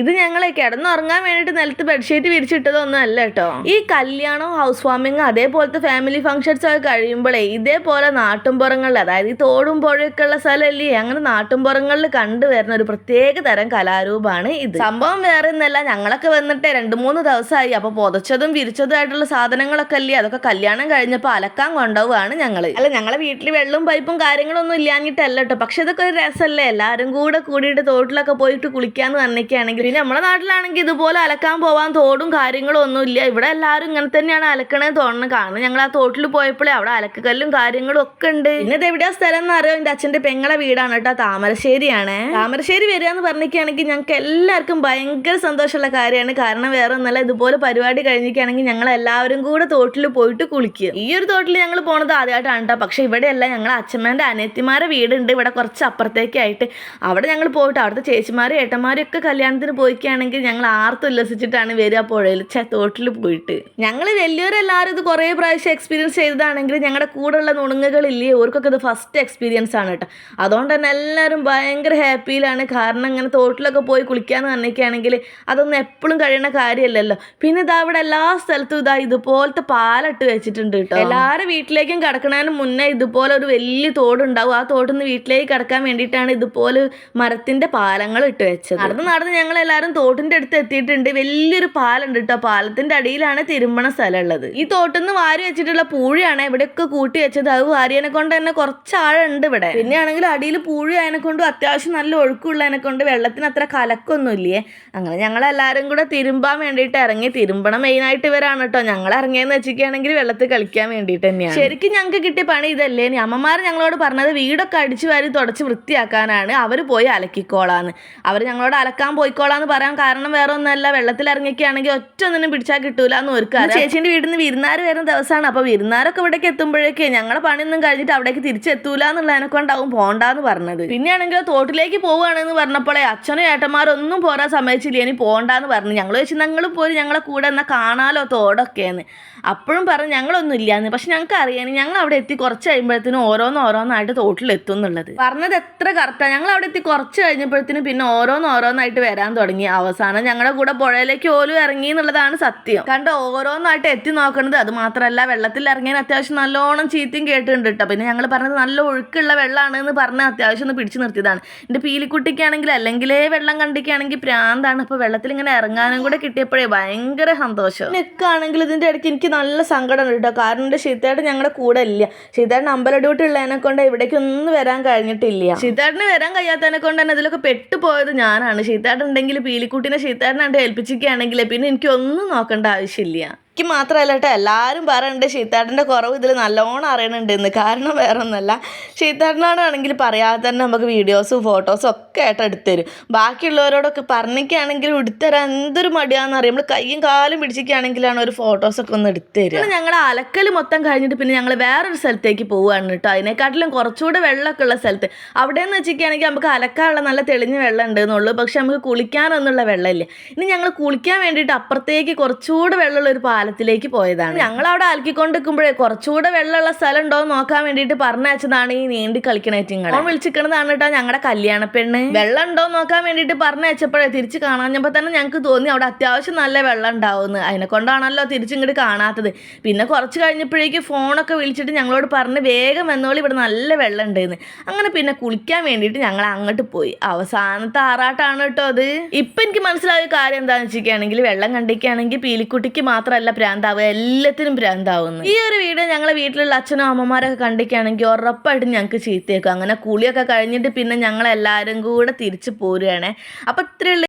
ഇത് ഞങ്ങൾ കിടന്നുറങ്ങാൻ വേണ്ടിയിട്ട് നിലത്ത് ബെഡ്ഷീറ്റ് വിരിച്ചിട്ടതൊന്നും അല്ല കേട്ടോ ഈ കല്യാണം ഹൗസ് വാമിങ് അതേപോലത്തെ ഫാമിലി ഫംഗ്ഷൻസ് ഒക്കെ കഴിയുമ്പോഴേ ഇതേപോലെ നാട്ടുംപുറങ്ങളിൽ അതായത് ഈ തോടും പുഴയൊക്കെ ഉള്ള സ്ഥലമല്ലേ അങ്ങനെ നാട്ടുംപുറങ്ങളിൽ കണ്ടുവരുന്ന ഒരു പ്രത്യേക തരം കലാരൂപമാണ് ഇത്. സംഭവം വേറെ ഒന്നല്ല ഞങ്ങളൊക്കെ വന്നിട്ട് രണ്ട് മൂന്ന് ദിവസമായി. അപ്പൊ പൊതച്ചതും വിരിച്ചതും ആയിട്ടുള്ള സാധനങ്ങളൊക്കെ അല്ലേ അതൊക്കെ കല്യാണം കഴിഞ്ഞപ്പോൾ അലക്കാൻ കൊണ്ടുപോവാണ് ഞങ്ങൾ അല്ല ഞങ്ങളെ വീട്ടിൽ വെള്ളവും പൈപ്പും കാര്യങ്ങളൊന്നും ഇല്ലാഞ്ഞിട്ടല്ല കേട്ടോ പക്ഷെ ഇതൊക്കെ ഒരു രസമല്ലേ എല്ലാവരും കൂടെ കൂടിയിട്ട് തോട്ടിലൊക്കെ പോയിട്ട് കുളിക്കാന്ന് പറഞ്ഞൊക്കെയാണെങ്കിൽ പിന്നെ നമ്മുടെ നാട്ടിലാണെങ്കിൽ ഇതുപോലെ അലക്കാൻ പോവാൻ തോടും കാര്യങ്ങളും ഒന്നും ഇല്ല. ഇവിടെ എല്ലാവരും ഇങ്ങനെ തന്നെയാണ് അലക്കണേ തോന്നണം. കാരണം ഞങ്ങൾ ആ തോട്ടിൽ പോയപ്പോഴേ അവിടെ അലക്കുകല്ലും കാര്യങ്ങളും ഒക്കെ ഉണ്ട്. പിന്നെ ഇത് എവിടെയാ സ്ഥലം എന്ന് അറിയാം? എന്റെ അച്ഛന്റെ പെങ്ങളെ വീടാണ് കേട്ടോ താമരശ്ശേരിയാണ്. താമരശ്ശേരി വരിക എന്ന് പറഞ്ഞിരിക്കുകയാണെങ്കിൽ ഞങ്ങൾക്ക് എല്ലാവർക്കും ഭയങ്കര സന്തോഷമുള്ള കാര്യമാണ്. കാരണം വേറെ ഒന്നല്ല ഇതുപോലെ പരിപാടി കഴിഞ്ഞിരിക്കുകയാണെങ്കിൽ ഞങ്ങൾ എല്ലാവരും കൂടെ തോട്ടിൽ പോയിട്ട് കുളിക്കുക ഈ ഒരു തോട്ടിൽ ഞങ്ങൾ പോണത് ആദ്യമായിട്ടാണ് കേട്ടോ. പക്ഷേ ഇവിടെയല്ല ഞങ്ങൾ അച്ഛമ്മേന്റെ അനിയത്തിമാരെ വീടുണ്ട് ഇവിടെ കുറച്ച് അപ്പുറത്തേക്കായിട്ട് അവിടെ ഞങ്ങൾ പോയിട്ട് അവിടുത്തെ ചേച്ചിമാരും ഏട്ടന്മാരും ഒക്കെ കല്യാണത്തിന് പോയിക്കുകയാണെങ്കിൽ ഞങ്ങൾ ആർത്തുല്ലസിച്ചിട്ടാണ് വരിക പുഴയിൽ. ചെ തോട്ടിൽ പോയിട്ട്. ഞങ്ങൾ വലിയവരെല്ലാവരും ഇത് കുറേ പ്രാവശ്യം എക്സ്പീരിയൻസ് ചെയ്തതാണെങ്കിൽ ഞങ്ങളുടെ കൂടെയുള്ള നുണുങ്ങുകളില്ലേ ഓർക്കൊക്കെ ഇത് ഫസ്റ്റ് എക്സ്പീരിയൻസ് ആണ് കേട്ടോ അതുകൊണ്ട് തന്നെ എല്ലാവരും ഭയങ്കര ഹാപ്പിയിലാണ് കാരണം ഇങ്ങനെ തോട്ടിലൊക്കെ പോയി കുളിക്കാന്ന് പറഞ്ഞൊക്കെയാണെങ്കിൽ അതൊന്നും എപ്പോഴും കഴിയുന്ന കാര്യമല്ലല്ലോ. പിന്നെ ഇതാ ഇവിടെ എല്ലാ സ്ഥലത്തും ഇതാ ഇതുപോലത്തെ പാലട്ട് വെച്ചിട്ടുണ്ട് കേട്ടോ എല്ലാവരും വീട്ടിലേക്കും കിടക്കണതിന് മുന്നേ ഇതുപോലെ ഒരു വലിയ തോടുണ്ടാവും. ആ തോട്ടിൽ നിന്ന് വീട്ടിലേക്ക് കിടക്കാൻ വേണ്ടിയിട്ടാണ് ഇതുപോലെ മരത്തിന്റെ പാലങ്ങൾ ഇട്ട് വെച്ചത്. നടന്ന് നടന്ന് ഞങ്ങൾ എല്ലാവരും തോട്ടിന്റെ അടുത്ത് എത്തിയിട്ടുണ്ട്. വലിയൊരു പാലുണ്ട് കേട്ടോ പാലത്തിന്റെ അടിയിലാണ് തിരുമ്പണ സ്ഥലമുള്ളത്. ഈ തോട്ടിൽ നിന്ന് വാരി വെച്ചിട്ടുള്ള പൂഴിയാണ് ഇവിടെയൊക്കെ കൂട്ടി വെച്ചത്. അത് വാരിയനെ കൊണ്ട് തന്നെ കുറച്ച് ആഴുണ്ട് ഇവിടെ. പിന്നെയാണെങ്കിൽ അടിയിൽ പൂഴി അതിനെ അത്യാവശ്യം നല്ല ഒഴുക്കുള്ളതിനെ കൊണ്ട് വെള്ളത്തിന് അത്ര കലക്കൊന്നും ഇല്ലേ അങ്ങനെ ഞങ്ങൾ എല്ലാവരും കൂടെ തിരുമ്പാൻ വേണ്ടിയിട്ട് ഇറങ്ങി. തിരുമ്പണം മെയിനായിട്ട് ഇവരാണ് കേട്ടോ ഞങ്ങൾ ഇറങ്ങിയെന്ന് വെച്ചിരിക്കുകയാണെങ്കിൽ വെള്ളത്തിൽ കളിക്കാൻ വേണ്ടിയിട്ട് തന്നെയാണ്. ശരിക്കും ഞങ്ങൾക്ക് കിട്ടിയ പണി ഇതല്ലേ? അമ്മമാർ ഞങ്ങളോട് പറഞ്ഞത് വീടൊക്കെ അടിച്ചു വാരി തുടച്ച് വൃത്തിയാക്കാനാണ്. അവർ പോയി അലക്കിക്കോളാന്ന്. അവർ ഞങ്ങളോട് അലക്കാൻ പോയിക്കോളാന്ന് പറയാൻ കാരണം വേറെ ഒന്നല്ല വെള്ളത്തിൽ ഇറങ്ങിയൊക്കെയാണെങ്കിൽ ഒറ്റ ഒന്നിനും പിടിച്ചാൽ കിട്ടൂല എന്ന് ഓർക്കാറ് ചേച്ചീന്റെ വീട്ടിൽ നിന്ന് വിരുന്നാർ വരുന്ന ദിവസമാണ്. അപ്പോൾ വിരുന്നാരൊക്കെ ഇവിടേക്ക് എത്തുമ്പോഴേക്ക് ഞങ്ങളെ പണിയൊന്നും കഴിഞ്ഞിട്ട് അവിടേക്ക് തിരിച്ചെത്തൂല എന്നുള്ളതിനെ കൊണ്ടാവും പോണ്ടാന്ന് പറഞ്ഞത്. പിന്നെയാണെങ്കിൽ തോട്ടിലേക്ക് പോവുകയാണെന്ന് പറഞ്ഞപ്പോഴേ അച്ഛനും ഏട്ടന്മാരൊന്നും പോരാൻ സമ്മതിച്ചില്ല. ഇനി പോണ്ടാന്ന് പറഞ്ഞു. ഞങ്ങൾ വെച്ച് ഞങ്ങളും പോയി ഞങ്ങളെ കൂടെ എന്നാൽ കാണാലോ തോടൊക്കെയെന്ന്. അപ്പോഴും പറഞ്ഞു ഞങ്ങളൊന്നും ഇല്ലാന്ന്. പക്ഷെ ഞങ്ങൾക്ക് അറിയാനും ഞങ്ങൾ അവിടെ എത്തി കുറച്ച് കഴിയുമ്പോഴത്തേനും ഓരോന്ന് ഓരോന്നായിട്ട് തോട്ടിലെത്തും എന്നുള്ളത്. പറഞ്ഞത് എത്ര കറക്റ്റാണ് ഞങ്ങൾ അവിടെ എത്തി കുറച്ച് കഴിഞ്ഞപ്പോഴത്തേനും പിന്നെ ഓരോന്ന് ഓരോന്നായിട്ട് വരാൻ തുടങ്ങി. അവസാനം ഞങ്ങളുടെ കൂടെ പുഴയിലേക്ക് ഓലും ഇറങ്ങി എന്നുള്ളതാണ് സത്യം. കണ്ടോ ഓരോന്നായിട്ട് എത്തി നോക്കണത്. അത് മാത്രമല്ല വെള്ളത്തിൽ ഇറങ്ങിയതിന് അത്യാവശ്യം നല്ലോണം ചീത്തയും കേട്ടിട്ടുണ്ട് കേട്ടോ പിന്നെ ഞങ്ങൾ പറഞ്ഞത് നല്ല ഒഴുക്കുള്ള വെള്ളമാണ് എന്ന് പറഞ്ഞ് അത്യാവശ്യം ഒന്ന് പിടിച്ചു നിർത്തിയതാണ്. എന്റെ പീലിക്കുട്ടിക്കാണെങ്കിൽ അല്ലെങ്കിലേ വെള്ളം കണ്ടിക്കാണെങ്കിൽ പ്രാന്താണ്. അപ്പോൾ വെള്ളത്തിൽ ഇങ്ങനെ ഇറങ്ങാനും കൂടെ കിട്ടിയപ്പോഴേ ഭയങ്കര സന്തോഷം. നിൽക്കുകയാണെങ്കിൽ ഇതിന്റെ ഇടയ്ക്ക് എനിക്ക് നല്ല സങ്കടം ഉണ്ട് കേട്ടോ കാരണം എന്റെ ശീതേട്ടൻ ഞങ്ങളുടെ കൂടെ ഇല്ല. ശീതേട്ടൻ അമ്പലഡ്യൂട്ടി ഉള്ളതിനെ കൊണ്ട് ഇവിടേക്ക് ഒന്നും വരാൻ കഴിഞ്ഞിട്ടില്ല. ശീതേട്ടന് വരാൻ കഴിയാത്തതിനെ കൊണ്ട് തന്നെ ഇതിലൊക്കെ പെട്ടുപോയത് ഞാനാണ്. ശീതേട്ടൻ ഉണ്ടെങ്കിൽ പീലിക്കുട്ടിനെ ശീത്താരനാണ്ട് ഏൽപ്പിച്ചിരിക്കുകയാണെങ്കിൽ പിന്നെ എനിക്കൊന്നും നോക്കേണ്ട ആവശ്യമില്ല. എനിക്ക് മാത്രമല്ല കേട്ടോ എല്ലാവരും പറയുന്നുണ്ട് ശീത്താട്ടന്റെ കുറവ് ഇതിൽ നല്ലോണം അറിയണുണ്ട് എന്ന് കാരണം വേറെ ഒന്നുമല്ല ഷീത്താട്ടനാണെങ്കിൽ പറയാതെ തന്നെ നമുക്ക് വീഡിയോസും ഫോട്ടോസും ഒക്കെ ആയിട്ട് എടുത്തുതരും. ബാക്കിയുള്ളവരോടൊക്കെ പറഞ്ഞിരിക്കുകയാണെങ്കിൽ എടുത്തുതരാൻ എന്തൊരു മടിയാണെന്ന് അറിയാം. നമ്മൾ കയ്യും കാലും പിടിച്ചിരിക്കുകയാണെങ്കിലാണ് ഒരു ഫോട്ടോസൊക്കെ ഒന്ന് എടുത്തുതരിക. ഞങ്ങളുടെ അലക്കൽ മൊത്തം കഴിഞ്ഞിട്ട് പിന്നെ ഞങ്ങൾ വേറൊരു സ്ഥലത്തേക്ക് പോവുകയാണ് കേട്ടോ. അതിനെക്കാട്ടിലും കുറച്ചുകൂടെ വെള്ളമൊക്കെ ഉള്ള സ്ഥലത്ത്. അവിടെ എന്ന് വെച്ചിരിക്കുകയാണെങ്കിൽ നമുക്ക് അലക്കാനുള്ള നല്ല തെളിഞ്ഞ വെള്ളം ഉണ്ട് എന്നുള്ളൂ പക്ഷെ നമുക്ക് കുളിക്കാനൊന്നുള്ള വെള്ളമില്ല. ഇനി ഞങ്ങൾ കുളിക്കാൻ വേണ്ടിയിട്ട് അപ്പുറത്തേക്ക് കുറച്ചുകൂടെ വെള്ളമുള്ള ഒരു പാലത്തിലേക്ക് പോയതാണ്. ഞങ്ങൾ അവിടെ അലക്കിക്കൊണ്ട് നിൽക്കുമ്പോഴേ കുറച്ചുകൂടെ വെള്ളമുള്ള സ്ഥലം ഉണ്ടോ എന്ന് നോക്കാൻ വേണ്ടിയിട്ട് പറഞ്ഞയച്ചതാണ് ഈ നീണ്ടി കളിക്കണേറ്റിങ്ങൾ അവൻ വിളിച്ചിരിക്കണതാണ് കേട്ടോ ഞങ്ങളുടെ കല്യാണ പെണ്ണ്. വെള്ളം ഉണ്ടോ എന്ന് നോക്കാൻ വേണ്ടിയിട്ട് പറഞ്ഞയച്ചപ്പോഴേ തിരിച്ച് കാണാഞ്ഞപ്പോൾ തന്നെ ഞങ്ങൾക്ക് തോന്നി അവിടെ അത്യാവശ്യം നല്ല വെള്ളം ഉണ്ടാവുമെന്ന് അതിനെ കൊണ്ടാണല്ലോ തിരിച്ചിങ്ങോട്ട് കാണാത്തത്. പിന്നെ കുറച്ച് കഴിഞ്ഞപ്പോഴേക്ക് ഫോണൊക്കെ വിളിച്ചിട്ട് ഞങ്ങളോട് പറഞ്ഞ് വേഗം വന്നോളി ഇവിടെ നല്ല വെള്ളം ഉണ്ടെന്ന് അങ്ങനെ പിന്നെ കുളിക്കാൻ വേണ്ടിയിട്ട് ഞങ്ങൾ അങ്ങോട്ട് പോയി. അവസാനത്തെ ആറാട്ടാണ് കേട്ടോ അത്. ഇപ്പം എനിക്ക് മനസ്സിലായ കാര്യം എന്താണെന്ന് വെച്ചിരിക്കുകയാണെങ്കിൽ വെള്ളം കണ്ടിരിക്കുകയാണെങ്കിൽ പീലിക്കുട്ടിക്ക് മാത്രമല്ല പ്രാന്താവുക എല്ലാത്തിനും പ്രാന്താവുന്നു ഈ ഒരു വീഡിയോ ഞങ്ങളെ വീട്ടിലുള്ള അച്ഛനും അമ്മമാരൊക്കെ കണ്ടിക്കുകയാണെങ്കിൽ ഉറപ്പായിട്ടും ഞങ്ങൾക്ക് ചീത്തയേക്കും. അങ്ങനെ കുളിയൊക്കെ കഴിഞ്ഞിട്ട് പിന്നെ ഞങ്ങൾ എല്ലാവരും കൂടെ തിരിച്ചു പോരുകയാണേ അപ്പം ഇത്രയുള്ള